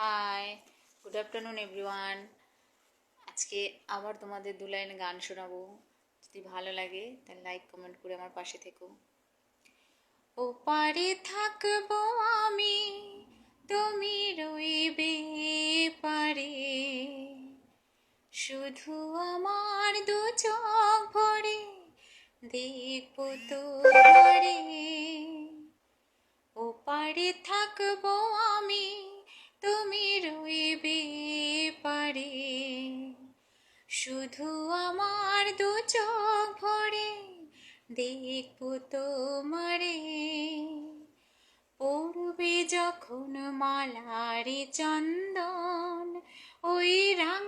Hi good afternoon everyone আজকে আবার তোমাদের দু লাইন গান শোনাবো। যদি ভালো লাগে তাহলে লাইক কমেন্ট করে আমার পাশে থেকো। ও পারে থাকব আমি, তুমি রইবে পারে। শুধু আমার দু চোখ ভরে দেখব তোমারে। ও পারে থাকব আমি শুধু আমার দু চোখ ভরে দেখব তোমারে। পড়বে যখন মালারে চন্দন ওই রাঙা